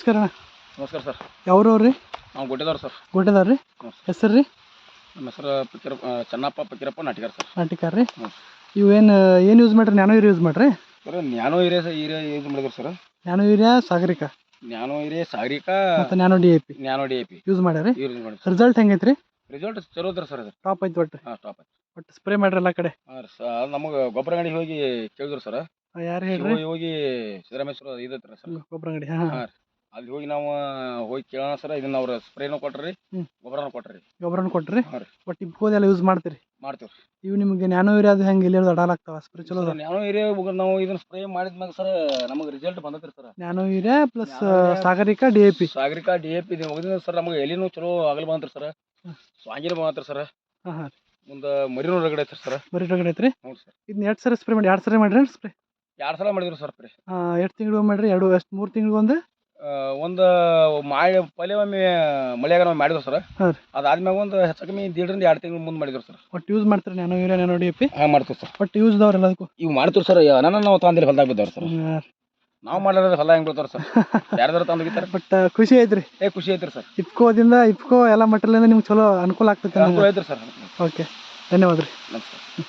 ನಮಸ್ಕಾರ ನಮಸ್ಕಾರ ಸರ್. ಯಾವ್ರವ್ರಿ ನಾವು ಗುಡ್ಡೆದವ್ರು ಸರ್. ಗುಡ್ಡದಾರ ರೀ? ಹೆಸರು ರೀ? ನಮ್ಮ ಹೆಸರು ಪಿಕ್ಕಿರ ಚೆನ್ನಪ್ಪ ಪಿಕ್ಕಿರಪ್ಪ ನಾಟಿಗಾರ ಸರ್. ನಾಟಿಕಾರ ರೀ? ಇವೇನು ಏನು ಯೂಸ್ ಮಾಡ್ರಿ? ನ್ಯಾನೋ ಯೂರಿಯಾ ಯೂಸ್ ಮಾಡ್ರಿ? ಸರ್ ನ್ಯಾನೋ ಹಿರಿಯ ಯೂರಿಯಾ ಯೂಸ್ ಮಾಡಿದ್ರು sir. Nano urea Sagarika? Nano urea Sagarika ಮತ್ತು nano D A P nano D A P use ಮಾಡ್ಯಾರಿ? Use ಮಾಡಿ ರಿಸಲ್ಟ್ ಹೆಂಗೈತ್ರಿ? ರಿಸಲ್ಟ್ ಚಲೋ ಇದ್ರಿ ಸರ್ ಅದು. ಟಾಪ್ ಐತಿ ಒಟ್ಟು ಹಾಂ ಟಾಪ್ ಒಟ್ಟು ಸ್ಪ್ರೇ ಮಾಡ್ರಿ ಎಲ್ಲ ಕಡೆ? ಹಾಂ ರೀ ಸರ್ ನಮಗೆ ಗೊಬ್ಬರ ಅಂಗಡಿಗೆ ಹೋಗಿ ಕೇಳಿದ್ರು ಸರ್. ಯಾರು ಹೇಳ್ರಿ? ಹೋಗಿ ಸಿದ್ದರಾಮೇಶ್ವರ ಇದೈತ್ರಿ ಸರ್. ಗೊಬ್ಬರ ಅಂಗಡಿ ಹಾಂ. ಹಾಂ ರೀ. ಅಲ್ಲಿ ಹೋಗಿ ನಾವು ಹೋಗಿ ಕೇಳೋಣ ಸರ್ ಇದನ್ನ ಅವ್ರ ಸ್ಪ್ರೇನು ಕೊಟ್ರಿ ಹ್ಮ್. ಗೊಬ್ಬರನೂ ಕೊಟ್ರಿ. ಗೊಬ್ಬರನ ಕೊಟ್ರಿ? ಬಟ್ ಇಪ್ಪೋದೆಲ್ಲ ಇಬ್ಕೋದೆಲ್ಲ ಯೂಸ್ ಮಾಡ್ತೀರಿ? ಮಾಡ್ತೀವಿ ಇವು ನಿಮಗೆ ನ್ಯಾನೋ ಏರಿಯಾ ಅದು ಹೆಂಗೆ ಇಲ್ಲಿ ಅಡಾಲಾಗ್ತಾವ ಸ್ಪ್ರೇ ಚಲೋ ಅದ ನ್ಯಾನೋ ಏರಿಯಾ ನಾವು ಇದನ್ನ ಸ್ಪ್ರೇ ಮಾಡಿದ್ಮ್ಯಾಗ ಸರ್ ನಮಗೆ result ಬಂದತ್ರಿ sir. Nano urea plus nano urea Sagarika D A P Sagarika D A P ಹೋಗಿದ್ರೆ ಸರ್ ನಮಗೆ ಎಲಿನೂ ಚಲೋ ಆಗಲ್ ಬಂತ್ರಿ ಸರ್. ಹ್ಮ್. ಸ್ವಾಂಗಿನ ಬಂತ್ರಿ ಸರ್. ಹಾಂ ಹಾಂ ಮುಂದೆ ಮರಿನೂ ರಗಡೆ ಐತ್ರಿ ಸರ್. ಬರೀ ರಗಡೆ ಐತ್ರಿ? ಹ್ಞೂ ಸರ್. ಇದನ್ನ ಎರಡು ಸರಿ ಸ್ಪ್ರೇ ಮಾಡಿ ಎರಡು ಸರಿ ಮಾಡಿರಿ ಸ್ಪ್ರೇ ಎರಡು ಸಲ ಮಾಡಿದ್ರು ಸರ್ ಸ್ಪ್ರೇ ಎರಡು ತಿಂಗಳು ಮಾಡ್ರಿ ಎರಡು ಎಷ್ಟು ಮೂರು ತಿಂಗಳು ಒಂದು ಒಂದು ಮಾಡಿ ಪಲ್ಯ ಒಮ್ಮೆ ಮಳೆಯಾಗ ನಾವು ಮಾಡಿದ್ರು ಸರ್. ಹಾಂ ರೀ. ಅದಾದ್ಮ್ಯಾಗ ಒಂದು ಹೆಚ್ಚು ಕಮ್ಮಿ ದೀಡ್ರಿಂದ ಎರಡು ತಿಂಗಳು ಮುಂದೆ ಮಾಡಿದ್ರು ಸರ್. ಒಟ್ಟು ಯೂಸ್ ಮಾಡ್ತಾರೆ ನಾನು ಯೂರಿಯಾ ನಾನು ಡಿ ಪಿ? ಹಾಂ ಮಾಡ್ತೀವಿ ಸರ್. ಒಟ್ಟು ಯೂಸ್ ದವ್ರ ಎಲ್ಲದಕ್ಕೂ? ಇವು ಮಾಡ್ತೀವಿ ಸರ್ ನನ್ನ ನಾವು ತಂದಿಲ್ಲ ಹೊಲ್ದಾಗ ಬಿದ್ದವ್ರು ಸರ್. ನಾವು ಮಾಡಿದ್ರೆ ಹೊಲ ಹೆಂಗೆ ಬಿಡ್ತಾರೆ ಸರ್? ಯಾರ್ದಾರು ತಂದೋಗಿತ್ತಾರ ಬಟ್ ಖುಷಿ ಐತ್ರಿ. ಏ ಖುಷಿ ಐತ್ರಿ ಸರ್. ಇಫ್ಕೋದಿಂದ ಇಫ್ಕೋ ಎಲ್ಲ ಮಟ್ಟಲಿಂದ ನಿಮ್ಗೆ ಚಲೋ ಅನುಕೂಲ ಆಗ್ತೈತೆ ಅನುಕೂಲ ಐತ್ರಿ ಸರ್. ಓಕೆ. ಧನ್ಯವಾದ ರೀ ನಮಸ್ಕಾರ.